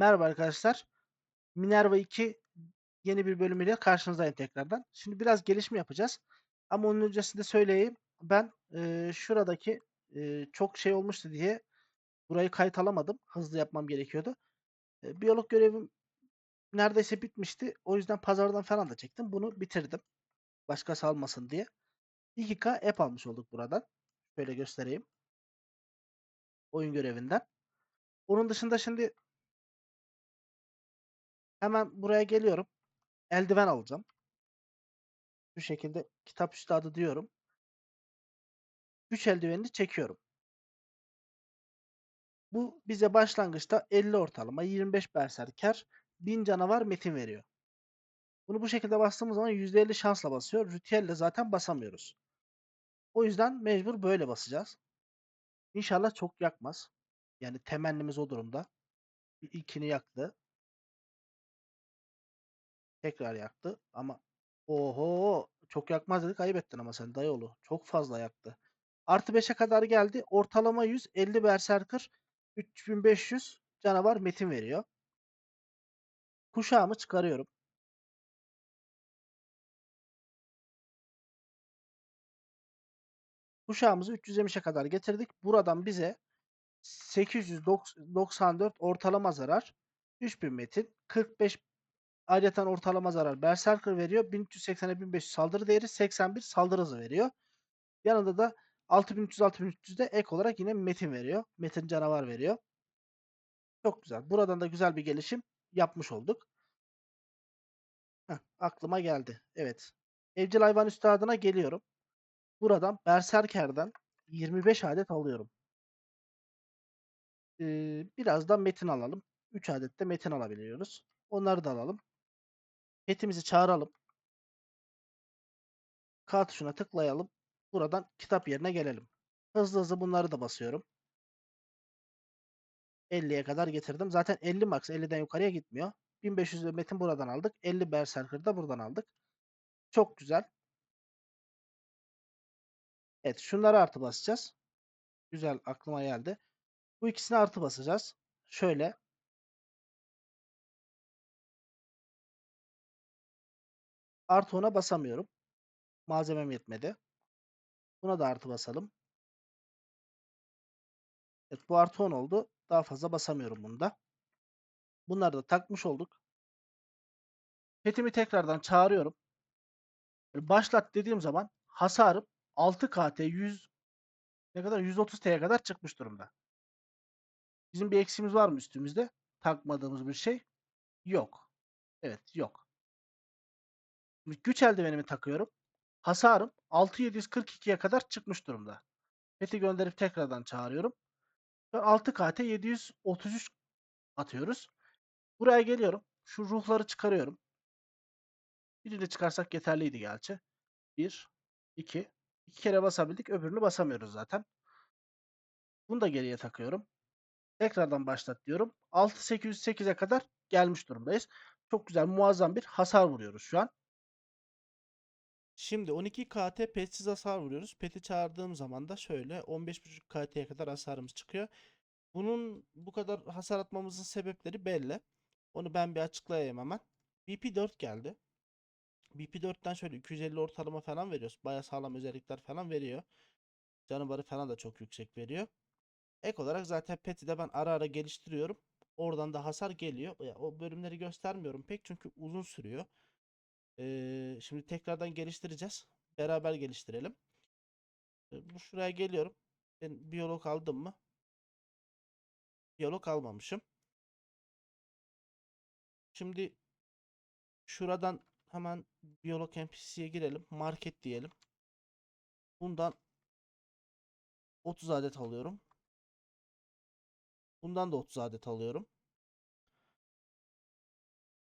Merhaba arkadaşlar. Minerva 2 yeni bir bölümüyle karşınızdayım tekrardan. Şimdi biraz gelişme yapacağız. Ama onun öncesinde söyleyeyim. Ben eee, şuradaki eee, çok şey olmuştu diye burayı kayıt alamadım. Hızlı yapmam gerekiyordu. E, biyolog görevim neredeyse bitmişti. O yüzden pazardan falan da çektim. Bunu bitirdim. Başkası almasın diye. 2K app almış olduk buradan. Şöyle göstereyim. Oyun görevinden. Onun dışında şimdi hemen buraya geliyorum. Eldiven alacağım. Şu şekilde kitap üstadı diyorum. Güç eldivenini çekiyorum. Bu bize başlangıçta 50 ortalama, 25 berserker, 1000 canavar metin veriyor. Bunu bu şekilde bastığımız zaman %50 şansla basıyor. Ritüelle zaten basamıyoruz. O yüzden mecbur böyle basacağız. İnşallah çok yakmaz. Yani temennimiz o durumda. İlkini yaktı. Tekrar yaktı ama oho çok yakmaz dedik ayıp ettin ama sen dayıoğlu. Çok fazla yaktı. Artı 5'e kadar geldi. Ortalama 100, 50 berserker, 3500 canavar metin veriyor. Kuşağımı çıkarıyorum. Kuşağımızı 370'e kadar getirdik. Buradan bize 894 ortalama zarar, 3000 metin, 45 ayrıca ortalama zarar Berserker veriyor. 1380'e 1500 saldırı değeri, 81 saldırı hızı veriyor. Yanında da 6300 6300 de ek olarak yine metin veriyor. Metin canavar veriyor. Çok güzel. Buradan da güzel bir gelişim yapmış olduk. Heh, aklıma geldi. Evet. Evcil hayvan üstadına geliyorum. Buradan Berserker'den 25 adet alıyorum. Ee, biraz da metin alalım. 3 adet de metin alabiliyoruz. Onları da alalım. Petimizi çağıralım. K tuşuna tıklayalım. Buradan kitap yerine gelelim. Hızlı hızlı bunları da basıyorum. 50'ye kadar getirdim. Zaten 50 max 50'den yukarıya gitmiyor. 1500 de metin buradan aldık. 50 Berserker da buradan aldık. Çok güzel. Evet şunları artı basacağız. Güzel aklıma geldi. Bu ikisini artı basacağız. Şöyle. Artı ona basamıyorum. Malzemem yetmedi. Buna da artı basalım. Evet bu artı 10 oldu. Daha fazla basamıyorum bunda. Bunları da takmış olduk. Petimi tekrardan çağırıyorum. Böyle Başlat dediğim zaman hasarım 6 KT 100 ne kadar 130 T'ye kadar çıkmış durumda. Bizim bir eksiğimiz var mı üstümüzde? Takmadığımız bir şey yok. Evet yok. Güç eldivenimi takıyorum. Hasarım 6742'ye kadar çıkmış durumda. Peti gönderip tekrardan çağırıyorum. Ve 6 KT 733 atıyoruz. Buraya geliyorum. Şu ruhları çıkarıyorum. Birini çıkarsak yeterliydi gerçi. 1, 2. İki kere basabildik. Öbürünü basamıyoruz zaten. Bunu da geriye takıyorum. Tekrardan başlat diyorum. 6808'e kadar gelmiş durumdayız. Çok güzel muazzam bir hasar vuruyoruz şu an. Şimdi 12 KT petsiz hasar vuruyoruz. Peti çağırdığım zaman da şöyle 15.5 KT'ye kadar hasarımız çıkıyor. Bunun bu kadar hasar atmamızın sebepleri belli. Onu ben bir açıklayayım hemen. BP4 geldi. BP4'ten şöyle 250 ortalama falan veriyoruz. Baya sağlam özellikler falan veriyor. Canavarı falan da çok yüksek veriyor. Ek olarak zaten pet'i de ben ara ara geliştiriyorum. Oradan da hasar geliyor. O bölümleri göstermiyorum pek çünkü uzun sürüyor. Ee, şimdi tekrardan geliştireceğiz. Beraber geliştirelim. Ee, şuraya geliyorum. Ben biyolog aldım mı? Biyolog almamışım. Şimdi şuradan hemen biyolog NPC'ye girelim. Market diyelim. Bundan 30 adet alıyorum. Bundan da 30 adet alıyorum.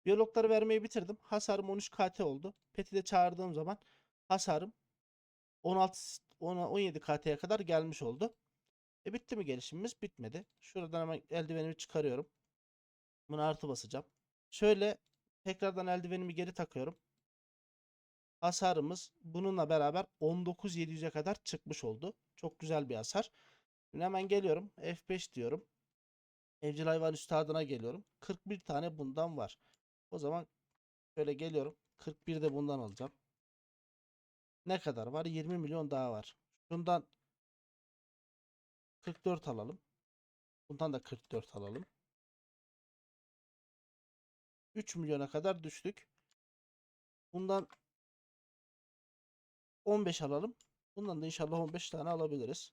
Biyologları vermeyi bitirdim. Hasarım 13 KT oldu. Pet'i de çağırdığım zaman hasarım 16 10'a 17 KT'ye kadar gelmiş oldu. E bitti mi gelişimimiz? Bitmedi. Şuradan hemen eldivenimi çıkarıyorum. Bunu artı basacağım. Şöyle tekrardan eldivenimi geri takıyorum. Hasarımız bununla beraber 19700'e kadar çıkmış oldu. Çok güzel bir hasar. Şimdi hemen geliyorum. F5 diyorum. Evcil hayvan üstadına geliyorum. 41 tane bundan var. O zaman şöyle geliyorum. 41 de bundan alacağım. Ne kadar var? 20 milyon daha var. Şundan 44 alalım. Bundan da 44 alalım. 3 milyona kadar düştük. Bundan 15 alalım. Bundan da inşallah 15 tane alabiliriz.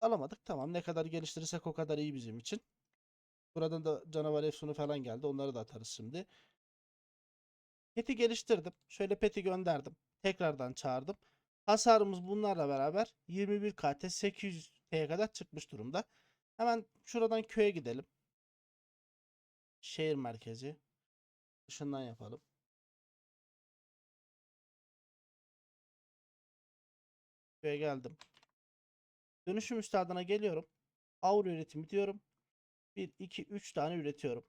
Alamadık. Tamam. Ne kadar geliştirirsek o kadar iyi bizim için. Buradan da canavar efsunu falan geldi. Onları da atarız şimdi. Pet'i geliştirdim. Şöyle Pet'i gönderdim. Tekrardan çağırdım. Hasarımız bunlarla beraber 21 KT 800 T'ye kadar çıkmış durumda. Hemen şuradan köye gidelim. Şehir merkezi. Dışından yapalım. Köye geldim. Dönüşüm üstadına geliyorum. Avro üretimi diyorum. 1, 2, 3 tane üretiyorum.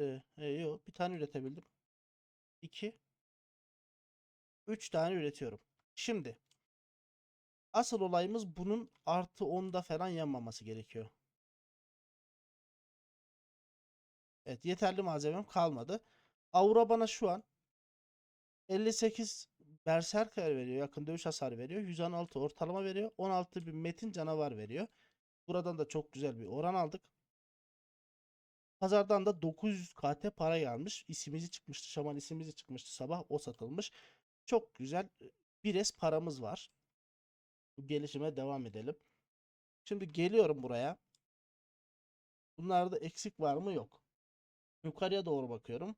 Ee, e, yok bir tane üretebildim. 2 3 tane üretiyorum. Şimdi asıl olayımız bunun artı 10'da falan yanmaması gerekiyor. Evet yeterli malzemem kalmadı. Aura bana şu an 58 berserker veriyor. Yakın dövüş hasarı veriyor. 116 ortalama veriyor. 16 bin metin canavar veriyor. Buradan da çok güzel bir oran aldık. Pazardan da 900 KT para gelmiş. İsimizi çıkmıştı. Şaman isimizi çıkmıştı sabah. O satılmış. Çok güzel. Bir es paramız var. Gelişime devam edelim. Şimdi geliyorum buraya. Bunlarda eksik var mı? Yok. Yukarıya doğru bakıyorum.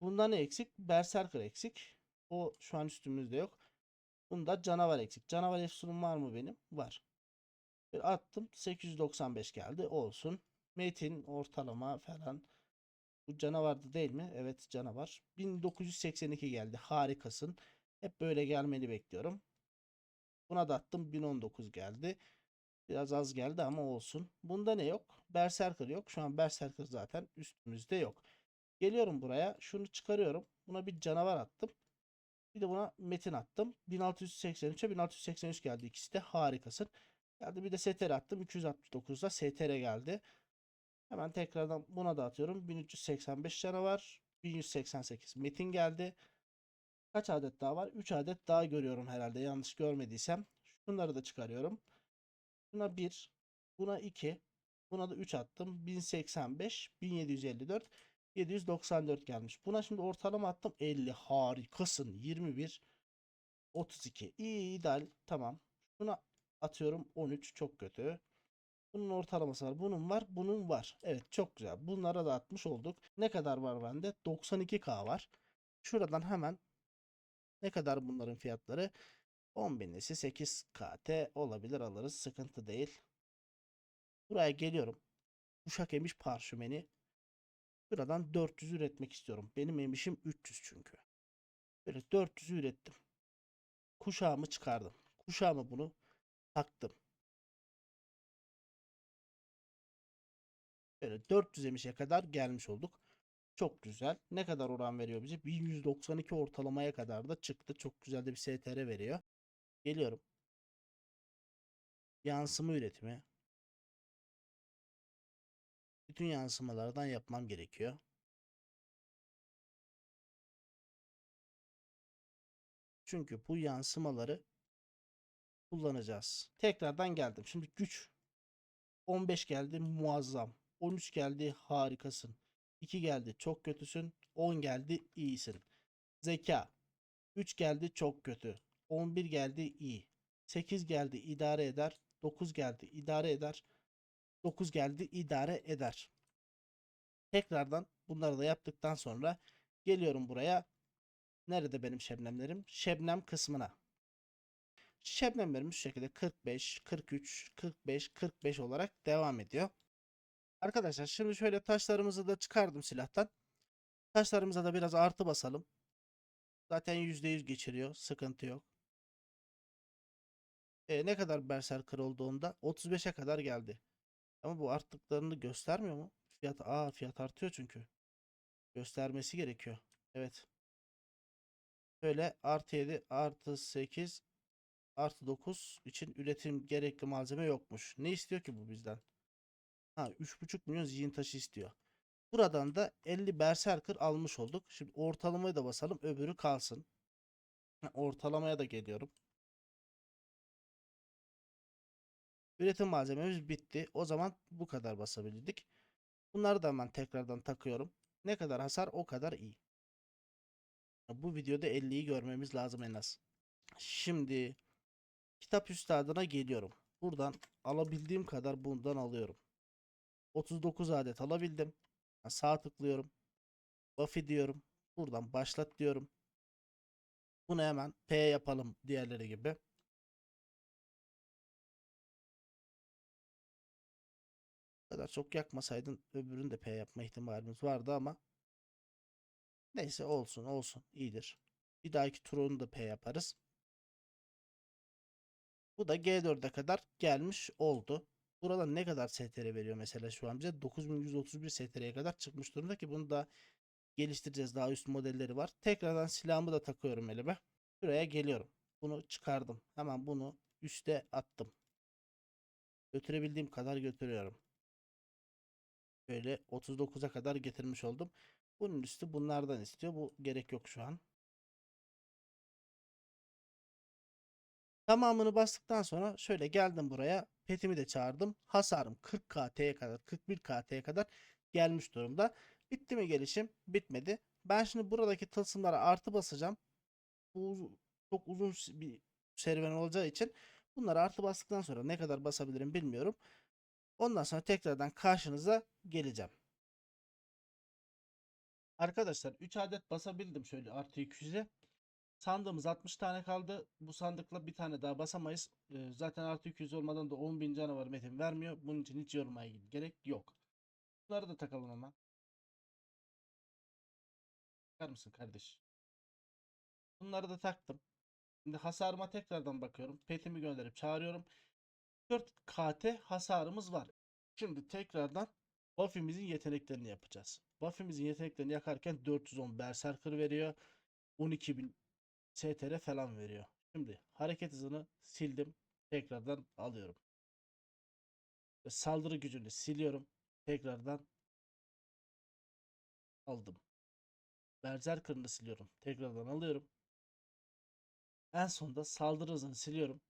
Bunda ne eksik? Berserker eksik. O şu an üstümüzde yok. Bunda canavar eksik. Canavar efsunum var mı benim? Var. Attım. 895 geldi. Olsun. Metin ortalama falan. Bu canavardı değil mi? Evet canavar. 1982 geldi. Harikasın. Hep böyle gelmeni bekliyorum. Buna da attım. 1019 geldi. Biraz az geldi ama olsun. Bunda ne yok? Berserker yok. Şu an Berserker zaten üstümüzde yok. Geliyorum buraya. Şunu çıkarıyorum. Buna bir canavar attım. Bir de buna metin attım. 1683'e 1683 geldi. İkisi de harikasın. Geldi bir de STR attım. 269'da STR geldi. Hemen tekrardan buna da atıyorum. 1385 canavar. 1188 metin geldi. Kaç adet daha var? 3 adet daha görüyorum herhalde. Yanlış görmediysem. Şunları da çıkarıyorum. Buna 1. Buna 2. Buna da 3 attım. 1085. 1754. 794 gelmiş. Buna şimdi ortalama attım. 50. Harikasın. 21. 32. İyi ideal. Tamam. Buna atıyorum 13. Çok kötü. Bunun ortalaması var. Bunun var. Bunun var. Evet çok güzel. Bunlara da atmış olduk. Ne kadar var bende? 92k var. Şuradan hemen ne kadar bunların fiyatları? 10 binlisi 8 KT olabilir alırız. Sıkıntı değil. Buraya geliyorum. Uşak emiş parşümeni. Buradan 400 üretmek istiyorum. Benim emişim 300 çünkü. Böyle 400 ürettim. Kuşağımı çıkardım. Kuşağımı bunu taktım. Böyle 400 emişe kadar gelmiş olduk. Çok güzel. Ne kadar oran veriyor bize? 1192 ortalamaya kadar da çıktı. Çok güzel de bir STR veriyor. Geliyorum. Yansıma üretimi. Bütün yansımalardan yapmam gerekiyor. Çünkü bu yansımaları kullanacağız. Tekrardan geldim. Şimdi güç 15 geldi muazzam. 13 geldi harikasın. 2 geldi çok kötüsün. 10 geldi iyisin. Zeka 3 geldi çok kötü. 11 geldi iyi. 8 geldi idare eder. 9 geldi idare eder. 9 geldi idare eder. Tekrardan bunları da yaptıktan sonra geliyorum buraya. Nerede benim şebnemlerim? Şebnem kısmına. Şebnemlerim şu şekilde 45, 43, 45, 45 olarak devam ediyor. Arkadaşlar şimdi şöyle taşlarımızı da çıkardım silahtan. Taşlarımıza da biraz artı basalım. Zaten %100 geçiriyor. Sıkıntı yok. E, ne kadar berserker olduğunda 35'e kadar geldi. Ama bu arttıklarını göstermiyor mu? Fiyat aa fiyat artıyor çünkü. Göstermesi gerekiyor. Evet. Böyle artı 7 artı 8 artı 9 için üretim gerekli malzeme yokmuş. Ne istiyor ki bu bizden? Ha 3.5 milyon zihin taşı istiyor. Buradan da 50 berserker almış olduk. Şimdi ortalamayı da basalım. Öbürü kalsın. Ortalamaya da geliyorum. Üretim malzememiz bitti. O zaman bu kadar basabildik. Bunları da hemen tekrardan takıyorum. Ne kadar hasar o kadar iyi. Bu videoda 50'yi görmemiz lazım en az. Şimdi kitap üstadına geliyorum. Buradan alabildiğim kadar bundan alıyorum. 39 adet alabildim. Ha, Sağ tıklıyorum. Buffy diyorum. Buradan başlat diyorum. Bunu hemen P yapalım diğerleri gibi. Kadar çok yakmasaydın öbürünü de P yapma ihtimalimiz vardı ama neyse olsun olsun iyidir. Bir dahaki turunu da P yaparız. Bu da G4'e kadar gelmiş oldu. Burada ne kadar STR veriyor mesela şu an bize? 9131 STR'ye kadar çıkmış durumda ki bunu da geliştireceğiz. Daha üst modelleri var. Tekrardan silahımı da takıyorum elime. Şuraya geliyorum. Bunu çıkardım. Hemen bunu üste attım. Götürebildiğim kadar götürüyorum. Böyle 39'a kadar getirmiş oldum. Bunun üstü bunlardan istiyor. Bu gerek yok şu an. Tamamını bastıktan sonra şöyle geldim buraya. Petimi de çağırdım. Hasarım 40 KT'ye kadar 41 KT'ye kadar gelmiş durumda. Bitti mi gelişim? Bitmedi. Ben şimdi buradaki tılsımlara artı basacağım. Bu çok uzun bir serüven olacağı için bunları artı bastıktan sonra ne kadar basabilirim bilmiyorum. Ondan sonra tekrardan karşınıza geleceğim. Arkadaşlar 3 adet basabildim şöyle artı 200'e. Sandığımız 60 tane kaldı. Bu sandıkla bir tane daha basamayız. Ee, zaten artı 200 olmadan da 10.000 canavar metin vermiyor. Bunun için hiç yormaya gerek yok. Bunları da takalım hemen. Bakar mısın kardeş? Bunları da taktım. Şimdi hasarıma tekrardan bakıyorum. Petimi gönderip çağırıyorum. 4 KT hasarımız var. Şimdi tekrardan Buffy'mizin yeteneklerini yapacağız. Buffy'mizin yeteneklerini yakarken 410 Berserker veriyor. 12.000 STR falan veriyor. Şimdi hareket hızını sildim. Tekrardan alıyorum. Ve saldırı gücünü siliyorum. Tekrardan aldım. Berserker'ını siliyorum. Tekrardan alıyorum. En sonunda saldırı hızını siliyorum.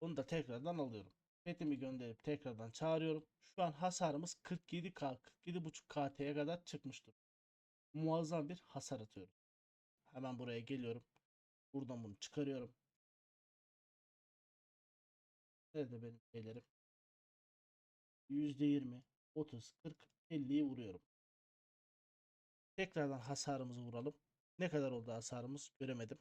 Bunu da tekrardan alıyorum. Petimi gönderip tekrardan çağırıyorum. Şu an hasarımız 47K, 47.5 KT'ye kadar çıkmıştır. Muazzam bir hasar atıyorum. Hemen buraya geliyorum. Buradan bunu çıkarıyorum. Nerede benim şeylerim? %20, 30, 40, 50'yi vuruyorum. Tekrardan hasarımızı vuralım. Ne kadar oldu hasarımız göremedim.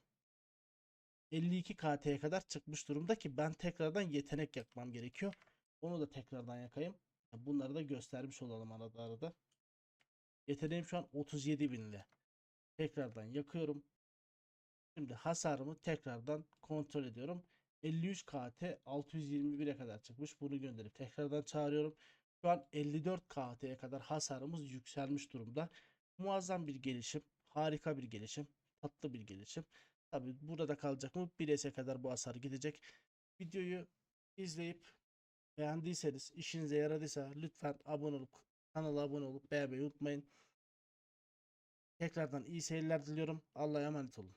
52 KT'ye kadar çıkmış durumda ki ben tekrardan yetenek yakmam gerekiyor. Onu da tekrardan yakayım. Bunları da göstermiş olalım arada arada. Yeteneğim şu an 37 binli. Tekrardan yakıyorum. Şimdi hasarımı tekrardan kontrol ediyorum. 53 KT 621'e kadar çıkmış. Bunu gönderip tekrardan çağırıyorum. Şu an 54 KT'ye kadar hasarımız yükselmiş durumda. Muazzam bir gelişim. Harika bir gelişim. Tatlı bir gelişim. Tabi burada kalacak mı? 1S'e kadar bu hasar gidecek. Videoyu izleyip beğendiyseniz, işinize yaradıysa lütfen abone olup kanala abone olup beğenmeyi unutmayın. Tekrardan iyi seyirler diliyorum. Allah'a emanet olun.